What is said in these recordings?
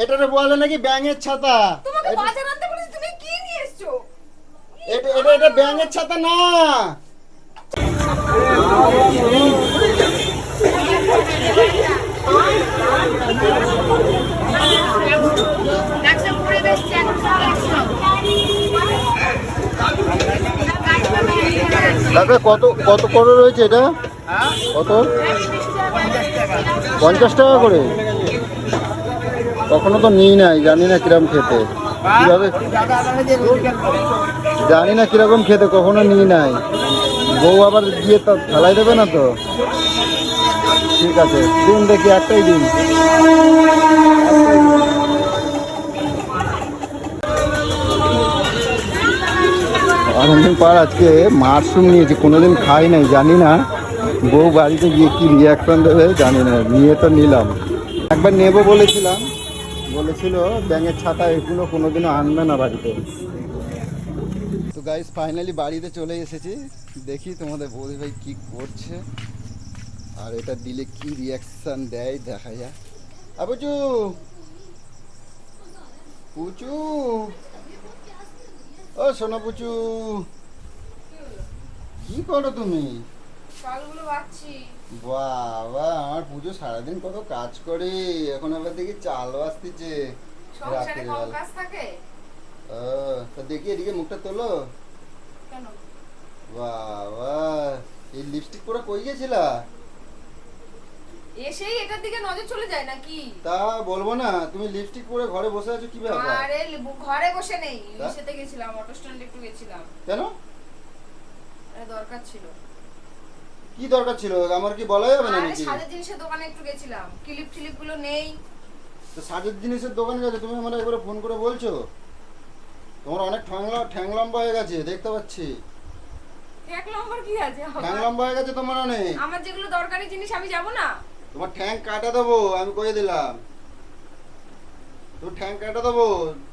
এটারে বলে নাকি ব্যাঙের ছাতা? তোমাকে বাজার আনতে বলেছি তুমি কি নিয়ে এসছো? এটা এটা এটা ব্যাঙের ছাতা না। তারপরে কত কত করে রয়েছে এটা? কত? পঞ্চাশ টাকা করে? কখনো তো নিই নাই, জানি না কিরম খেতে। কীভাবে? জানি না কীরকম খেতে, কখনো নিই নাই। বউ আবার গিয়ে তো ফেলাই দেবে না তো। ঠিক আছে, দিন দেখি, একটাই দিন। অনেকদিন পর আজকে মাশরুম নিয়েছি, কোনোদিন খাই নাই, জানি না। বউ বাড়িতে গিয়ে কি রিয়াকশন দেবে, জানি না, নিয়ে তো নিলাম। একবার নেব বলেছিলাম। বলেছিল, ব্যাঙের ছাতা এগুলো কোনোদিনও আনবে না বাড়িতে। তো গাইস ফাইনালি বাড়িতে চলে এসেছি। দেখি তোমাদের বৌদি ভাই কি করছে। আর এটা দিলে কি রিয়াকশন দেয়, দেখা যাক। আবুচু পুচু! ও সোনা পুচু। কি করো তুমি? বাবা আমার পুজো সারাদিন কত কাজ করে। এখন আবার দেখি রাতের কাজ থাকে? ও, তা দেখি এদিকে মুখটা তোলো। কেন? বাবা এই লিপস্টিক পরে কই গেছিলা? এসেই এটার দিকে নজর চলে যায় নাকি? তা বলব না তুমি লিপস্টিক পরে ঘরে বসে আছো কি ব্যাপার? আরে ঘরে বসে নেই? ইসেতে গেছিলাম অটো স্ট্যান্ডে একটু গেছিলাম। কেন? আরে দরকার ছিল। কি দরকার ছিল? আমার কি বলা যাবে না নাকি? সাজের জিনিসের দোকানে একটু গেছিলাম। ক্লিপ টিলিপগুলো নেই। তো সাজের জিনিসের দোকানে গেছে তুমি আমার একবার ফোন করে বলছো? তোমার অনেক ঠ্যাংলা ঠ্যাং লম্বা হয়ে গেছে দেখতে পাচ্ছি। এক নম্বর কি আছে ঠ্যাং লম্বা হয়ে গেছে তোমার অনেক আমার যেগুলো দরকারি জিনিস আমি যাব না? তোমার ঠ্যাং কাটা দেবো আমি কয়ে দিলাম। তুমি ঠ্যাং কাটা দেবো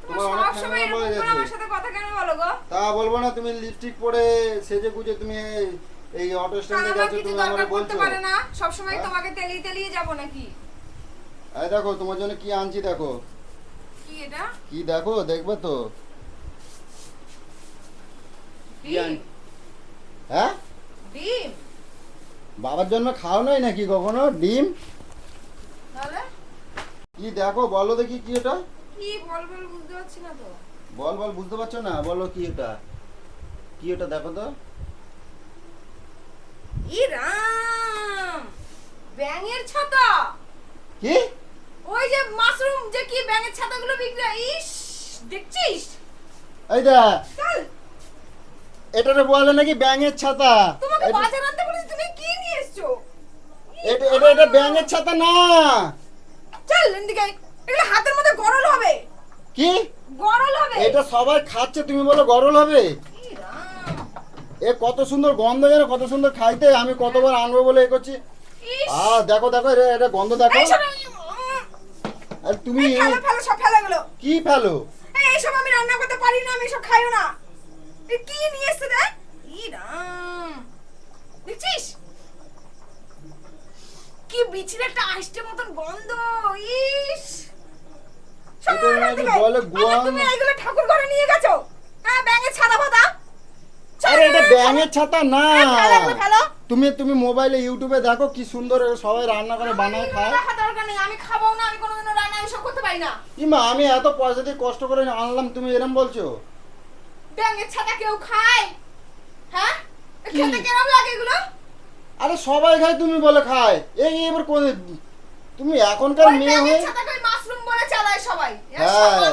তোমার অনেক ঠ্যাং সময় লম্বা হয়ে এরকম আমার গেছে। সাথে কথা কেন বলো গো? তা বলব না তুমি লিপস্টিক পরে সেজে গুজে তুমি এই- অটো স্ট্যান্ডে কিছু তুমি আমাকে বলছো। পারে না। সব সময় হ্যাঁ? তোমাকে তেলিয়ে তেলিয়ে যাব নাকি? এই দেখো তোমার জন্য কি আনছি দেখো। কি এটা? কি দেখো দেখবে তো। হ্যাঁ? ডিম? বাবার জন্য খাও নাই নাকি কখনো? ডিম? তাহলে? কি দেখো বলো দেখি কি এটা। কি বল বল বুঝতে পারছি না তো। বল বল বুঝতে পারছ না? বলো কি এটা। কি এটা দেখো তো। ই রাম! ব্যাঙের ছাতা! কি? ওই যে মাশরুম যে কি ব্যাঙের ছাতাগুলো বিক্রি হয়, ইস দেখছিস? এই দেখ চল। এটারে বলে নাকি ব্যাঙের ছাতা? তোমাকে এটা- বাজার আনতে বলেছি তুমি কি নিয়ে এসছো? এটা এটা এটা ব্যাঙের ছাতা না। চল এদিকে এগুলো হাতের মধ্যে গরল হবে। কি? গরল হবে। এটা সবাই খাচ্ছে তুমি বলো গরল হবে? এ কত সুন্দর গন্ধ যেন কত সুন্দর খাইতে আমি কতবার আনব বলে এ করছি। ইস। আ দেখো দেখো এটা এটা গন্ধ দেখো। আর তুমি কি ফেলো? এই, এইসব আমি রান্না করতে পারি না আমি এসব খাইও না। কি নিয়ে এসছে রে দেখছিস? কি বিচির একটা আইসটে মতন গন্ধ ইস। বলে আবার তুমি এইগুলো ঠাকুর ঘরে নিয়ে গেছো? হ্যাঁ ব্যাঙের ছাদা ভাতা আরে এটা ব্যাঙের ছাতা না। ফেলো তুমি তুমি মোবাইলে ইউটিউবে দেখো কি সুন্দর সবাই রান্না করে বানায় খায়। আমি খাব না আমি কোনোদিনও রান্না এসব করতে পারি না। ইমা আমি এত পয়সা দিয়ে কষ্ট করে আনলাম তুমি এরম বলছো? ব্যাঙের ছাতা কেউ খায়? হ্যাঁ? খেতে কেমন লাগে এগুলো? আরে সবাই খায় তুমি বলে খায়। এই এবার কোন তুমি এখনকার মেয়ে হয়ে ব্যাঙের ছাতাকে ওই মাশরুম বলে চালায় সবাই। হ্যাঁ।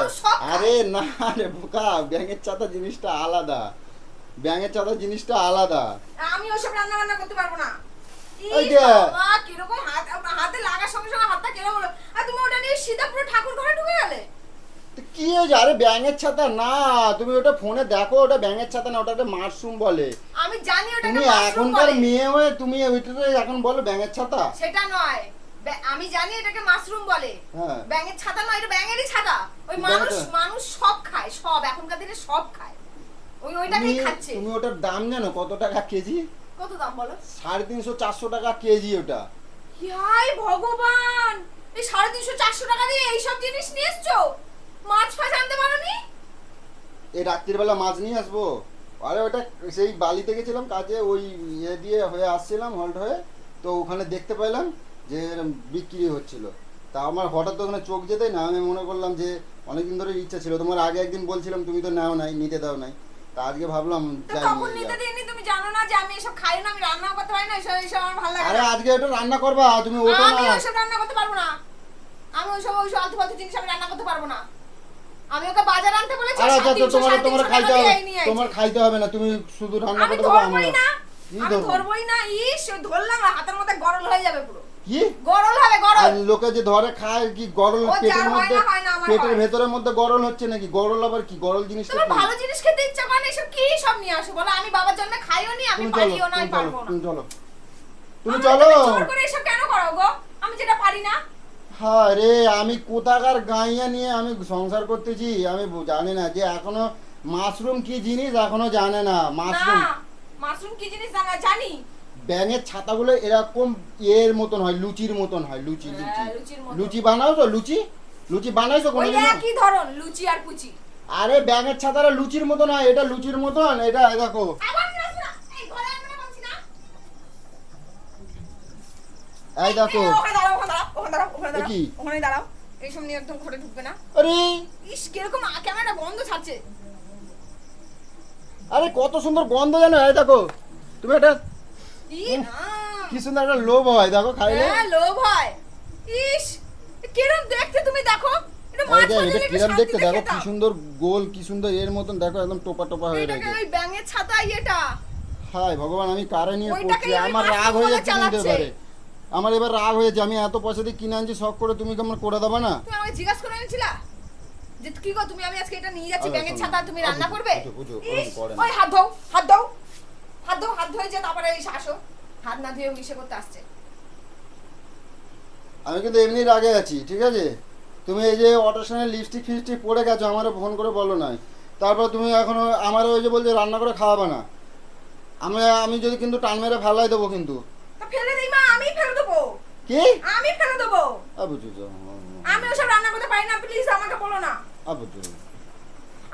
আরে না রে বোকা ব্যাঙের ছাতা জিনিসটা আলাদা। ব্যাঙের ছাতা জিনিসটা আলাদা। আমি ওসব রান্না বান্না করতে পারব না। ওই যে। কীরকম হাত হাতে লাগার সঙ্গে সঙ্গে হাতটা কেরম হলো? আর তুমি ওটা নিয়ে সিধা পুরো ঠাকুর ঘরে ঢুকে গেলে? কি হয়েছে? আরে ব্যাঙের ছাতা না তুমি ওটা ফোনে দেখো ওটা ব্যাঙের ছাতা না ওটা মাশরুম বলে। আমি জানি ওটাকে তুমি এখনকার মেয়ে হয়ে তুমি ওইটাতে এখন বলো ব্যাঙের ছাতা? সেটা নয়। আমি জানি এটাকে মাশরুম বলে। হ্যাঁ। ব্যাঙের ছাতা নয় এটা ব্যাঙেরই ছাতা। ওই মানুষ মানুষ সব খায় সব। এখনকার দিনে সব খায়। তুমি তুমি ওটার দাম জানো? কত টাকা কেজি? কত দাম বলো? সাড়ে তিনশো চারশো টাকা কেজি ওটা। হাই ভগবান! এই সাড়ে তিনশো চারশো টাকা দিয়ে এইসব জিনিস নিয়ে এসছো মাছ ফাছ আনতে পারোনি? এই রাত্রিবেলা মাছ নিয়ে আসব। আরে ওটা সেই বালিতে গেছিলাম কাজে ওই ইয়ে দিয়ে হয়ে আসছিলাম হল্ট হয়ে। তো ওখানে দেখতে পেলাম যে বিক্রি হচ্ছিল। তা আমার হঠাৎ ওখানে চোখ যেতে না আমি মনে করলাম যে অনেকদিন ধরে ইচ্ছা ছিল। তোমার আগে একদিন বলছিলাম তুমি তো নাও নাই নিতে দাও নাই। তা আজকে ভাবলাম যাই নিয়ে নিতে যাই। দিইনি? তুমি জানো না যে আমি এসব খাই না আমি রান্না করতে পারি না এসব এসব আমার ভালো লাগে আরে না। আজকে এটা রান্না করবা তুমি ওঠো আমি না। ওইসব রান্না করতে পারব না। আমি ওইসব ওইসব আলতু ফালতু জিনিস আমি রান্না করতে পারব না। আমি ওকে বাজার আনতে বলেছি আরে আচ্ছা তো তোমার তোমার খাইতে টাকা হবে দিয়ে নিয়ে আইছি। তোমার খাইতে হবে না তুমি শুধু রান্না আমি করতে পারবে ধরবই আমরা না। কি আমি ধরবো? ধরবই না ইস ধরলাম হাতের মধ্যে গরল হয়ে যাবে পুরো। কি? গরল হবে গরল। লোকে যে ধরে খায় কি গরল পেটের মধ্যে পেটের ভেতরের মধ্যে গরল হচ্ছে নাকি? গরল আবার কি? গরল জিনিসটা তোমার কি? ভালো জিনিস খেতে ইচ্ছা করে এসব কি সব নিয়ে আসো? বলো আমি বাবার জন্য খাইও নি আমি পারিও না পারব না। তুমি চলো। তুমি চলো। জোর করে এসব কেন করো গো? আমি যেটা পারি না। হ্যাঁ রে আমি কোথাকার গাইয়া নিয়ে আমি সংসার করতেছি? আমি জানি না যে এখনও মাশরুম কি জিনিস এখনও জানে না। না মাশরুম মাশরুম কি জিনিস জানা? জানি। ব্যাঙের ছাতাগুলো এরকম এর মতন হয় লুচির মতন হয় লুচি লুচি। হ্যাঁ, মতন। লুচি বানাও তো লুচি? লুচি বানাইছো কোনো একই ধরন লুচি আর কুচি। আরে ব্যাঙের ছাতাটা লুচির মতন হয় এটা লুচির মতন এটা দেখো। এই দেখো। কি? ওখানে দাঁড়াও এইসব নিয়ে একদম ঘরে ঢুকবে না। আরে! ইস কীরকম ক্যামেরাটা বন্ধ ছাড়ছে। আরে কত সুন্দর গন্ধ জানো এই দেখো। তুমি এটা কি সুন্দর একটা লোভ হয় দেখো খাইলে। হ্যাঁ লোভ হয়। ইস কিরম দেখতে তুমি দেখো? এটা এই মাছ যে ভাজলে এটা একটু কিরম দেখতে দেখো কি সুন্দর গোল কি সুন্দর এর মতন দেখো একদম টোপা টোপা হয়ে রয়েছে। ওই ব্যাঙের ছাতা ইয়েটা হায় ভগবান আমি কারে নিয়ে পড়ছি? আমার রাগ হয়ে যাচ্ছে কিন্তু চালাচ্ছে। আমার এবার রাগ হয়েছে আমি এত পয়সা দিয়ে কিনে আনছি শখ করে তুমি কেমন করে দেবা না? তুমি আমাকে জিজ্ঞাসা করে এনেছিলা? যে কি গো তুমি আমি আজকে এটা নিয়ে যাচ্ছি ব্যাঙের ছাতা তুমি রান্না করবে। ওই হাত হাত হাত ধোও হাত ধুয়ে যে তারপরে এসে আসো। হাত না ধুয়ে ইসে করতে আসছে। আমি কিন্তু এমনি রাগে আছি ঠিক আছে? তুমি এই যে সঙ্গে লিপস্টিক ফিপস্টিক পড়ে গেছো আমারও ফোন করে বলো নাই। তারপর তুমি এখনও আমার ওই যে বলছে রান্না করে খাওয়াবে না। আমি আমি যদি কিন্তু টান মেরে ফেলাই দেবো কিন্তু। ফেলে দিই মা আমি ফেলে দেবো। কি? আমি ফেলে দেবো। আবুজু আমি ওসব রান্না করতে পারি না প্লিজ আমাকে বলো না। আবুজু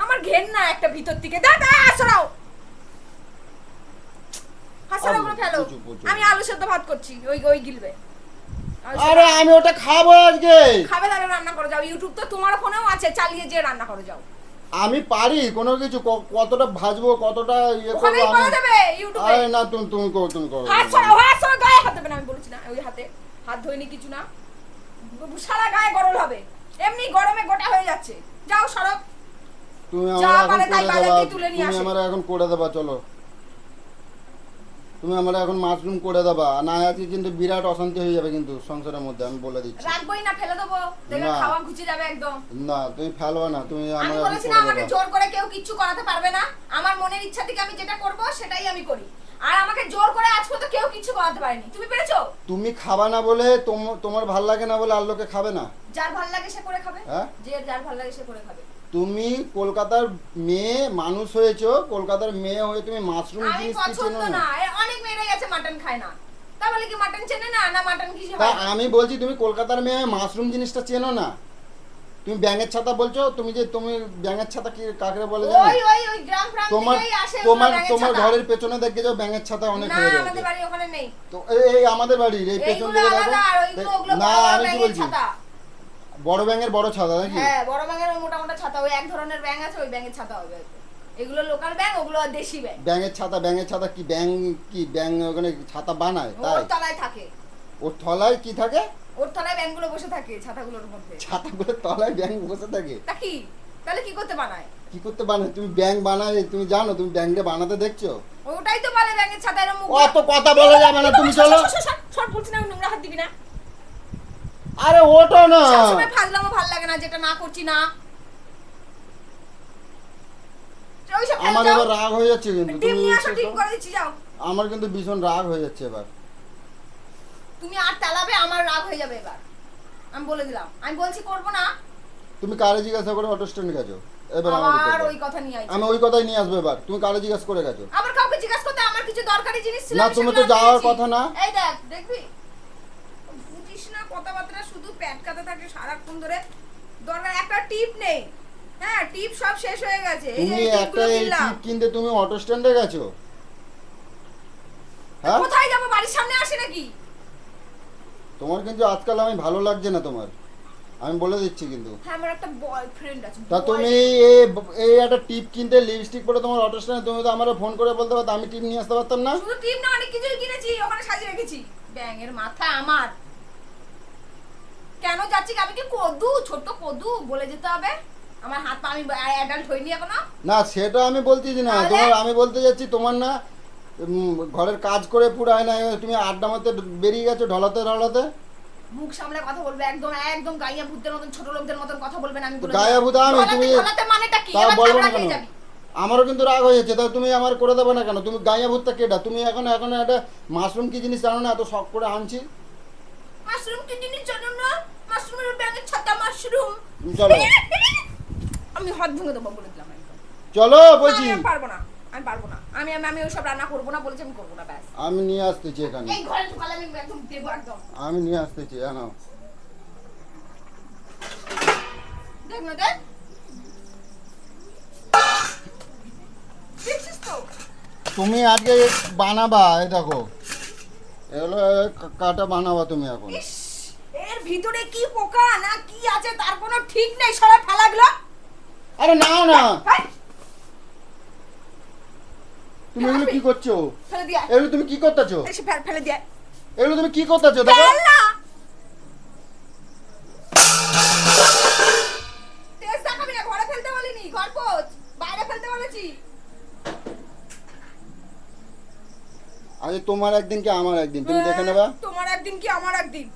আমার ঘেন না একটা ভিতর থেকে। দাদা সরাও। করে ফেলো। আমি আলু সেদ্ধ ভাত করছি ওই ওই গিলবে। আরে আমি ওটা খাব আজকে। খাবে তাহলে রান্না করে যাও। ইউটিউব তো তোমার ফোনেও আছে চালিয়ে যে রান্না করে যাও। আমি পারি কোনো কিছু কতটা ভাজবো কতটা ইয়ে করব আমি ইউটিউবে আরে না তুমি তুমি করো তুমি করো হাত সরাও হাত সরাও গায়ে হাত দেবে না আমি বলেছি না ওই হাতে। হাত ধোয়নি কিছু না। সারা গায়ে গরল হবে। এমনি গরমে গোটা হয়ে যাচ্ছে। যাও সরব তুমি আমার এখন করে দেবা তুলে নিয়ে তুমি আমার এখন করে দেবা চলো। তুমি আমার এখন মাশরুম করে দেবা। না আজকে কিন্তু বিরাট অশান্তি হয়ে যাবে কিন্তু সংসারের মধ্যে আমি বলে দিচ্ছি। রাখবোই না ফেলে দেবো। দেখবে খাওয়া ঘুচে যাবে একদম। না তুমি ফেলবা না তুমি আমি আমার এখন বলেছি না আমাকে জোর করে কেউ কিচ্ছু করাতে পারবে না। আমার মনের ইচ্ছা থেকে আমি যেটা করব সেটাই আমি করি। আর আমাকে জোর করে আজ পর্যন্ত কেউ কিছু করাতে পারেনি। তুমি পেরেছ? তুমি খাবা না বলে তোম- তোমার ভালো লাগে না বলে আর লোকে খাবে না। যার ভালো লাগে সে করে খাবে। হ্যাঁ? যে যার ভালো লাগে সে করে খাবে। তুমি কলকাতার মেয়ে মানুষ হয়েছো কলকাতার মেয়ে হয়ে তুমি মাশরুম জিনিস কি চেনো না না অনেক মেয়েরাই আছে মাটন খায় না। তা বলে কি মাটন চেনে না না মাটন কি হয়? আমি বলছি তুমি কলকাতার মেয়ে মাশরুম জিনিসটা চেনো না? তুমি ব্যাঙের ছাতা বলছো তুমি যে তুমি ব্যাঙের ছাতা কি কাকে বলে জানো? ওই ওই ওই গ্রাম গ্রাম তোমার তোমার তোমার ঘরের পেছনে দেখে যাও ব্যাঙের ছাতা অনেক না হয়ে আমাদের বাড়ি ওখানে নেই। তো এই আমাদের বাড়ির এই পেছন দিকে দেখো। না আমি কি বলছি? বড় ব্যাঙের বড় ছাতা নাকি? হ্যাঁ বড় ব্যাঙের ছাতা ওই এক ধরনের ব্যাঙ আছে ওই ব্যাঙের ছাতা হবে এগুলো লোকাল ব্যাঙ ওগুলো দেশি ব্যাঙ। ব্যাঙের ছাতা ব্যাঙের ছাতা কি ব্যাং কি ব্যাং ওখানে ছাতা বানায়? তাই? ওর তলায় থাকে। ওর তলায় কি থাকে? ওর তলায় ব্যাঙগুলো বসে থাকে ছাতাগুলোর মধ্যে। ছাতাগুলোর তলায় ব্যাং বসে থাকে? তা কি? তাহলে কি করতে বানায়? কি করতে বানায়? তুমি ব্যাং বানায় তুমি জানো তুমি ব্যাংকে বানাতে দেখছ? ওটাই তো বলে ব্যাঙের ছাতা এরকম মুখ অত কথা বলা যাবে না তুমি চলো। সর বলছি না নোংরা হাত দিবি না। আরে ওটো না। সবসময় ফাজলামো ভালো লাগে না যেটা না করছি না ওইসব ফেলে আমার এবার রাগ হয়ে যাচ্ছে কিন্তু তুমি আমার কিন্তু ভীষণ রাগ হয়ে যাচ্ছে এবার। তুমি আর তেলাবে আমার রাগ হয়ে যাবে এবার। আমি বলে দিলাম। আমি বলছি করব না। তুমি কারে জিজ্ঞাসা করে অটো স্ট্যান্ড গেছো? এবার আমার ওই কথা নিয়ে আইছো। আমি ওই কথাই নিয়ে আসব এবার। তুমি কারে জিজ্ঞাসা করে গেছো? আবার কাউকে জিজ্ঞাসা করতে আমার কিছু দরকারি জিনিস ছিল না, তুমি তো যাওয়ার কথা না। এই দেখ দেখবি? বুঝিস না কথাবার্তা শুধু প্যাটকাতে থাকে সারাক্ষণ ধরে। দরকার একটা টিপ নেই। হ্যাঁ টিপ সব শেষ হয়ে গেছে। তুমি একটা এই টিপ কিনতে তুমি অটো স্ট্যান্ডে গেছো? হ্যাঁ? কোথায় যাব? বাড়ির সামনে আসে নাকি? তোমার কিন্তু আজকাল আমি ভালো লাগছে না তোমার। আমি বলে দিচ্ছি কিন্তু। হ্যাঁ আমার একটা বয়ফ্রেন্ড আছে তা তুমি এই এই একটা টিপ কিনতে লিপস্টিক পরে তোমার অটো স্ট্যান্ডে তুমি তো আমার ফোন করে বলতে পারতো আমি টিপ নিয়ে আসতে পারতাম না? শুধু টিপ না অনেক কিছুই কিনেছি ওখানে সাজিয়ে রেখেছি। ব্যাঙের মাথা আমার। কেন যাচ্ছি আমি কি কদু? ছোট কদু বলে যেতে হবে। আমার হাত পা আমি অ্যাডাল্ট হইনি এখনও? না সেটা আমি বলতেছি না। তোমার আমি বলতে যাচ্ছি তোমার না ঘরের কাজ করে পুরায় না তুমি আড্ডা মারতে বেরিয়ে গেছো ঢলাতে ঢলাতে? মুখ সামলে কথা বলবে একদম একদম গাইয়া ভূতদের মতন ছোট লোকদের মতন কথা বলবেন আমি বলে গায়ে ভূত আমি, তুমি- মানেটা কি? বলব না কেন? আমারও কিন্তু রাগ হয়েছে তা তুমি আমার করে দেবে না কেন? তুমি গাইয়া ভূতটা কেটা তুমি এখন এখন একটা মাশরুম কি জিনিস জানো না এত শখ করে আনছি? মাশরুম কি জিনিস জানো না? মাশরুমের ব্যাঙের ছাতা মাশরুম চলো। আমি হাত ভেঙে দেবো বলে দিলাম একদম। চলো বলছি। আমি পারব না আমি পারব না। আমি আমি ওইসব রান্না করব না বলেছি আমি করব না ব্যাস। আমি নিয়ে আসতেছি এখানে। এই ঘরে ঢুকালে আমি একদম দেবো একদম। আমি নিয়ে আসতেছি জানো দেখ না দেখ। তুমি আজকে বানাবা এই দেখো। এগুলো কাটা বানাবা তুমি এখন। এর ভিতরে কি পোকা না কি আছে তার কোনো ঠিক নেই সবাই ফেলাগুলো আরে না না। তুমি এগুলো কি করছ? ফেলে দিয়ে এগুলো তুমি কি করতেছো? এসে ফেল- দিয়ে এগুলো তুমি কি করতেছো? দেখো। আজ তোমার একদিন কি আমার একদিন? তুমি দেখে নেবা। তোমার একদিন কি আমার একদিন?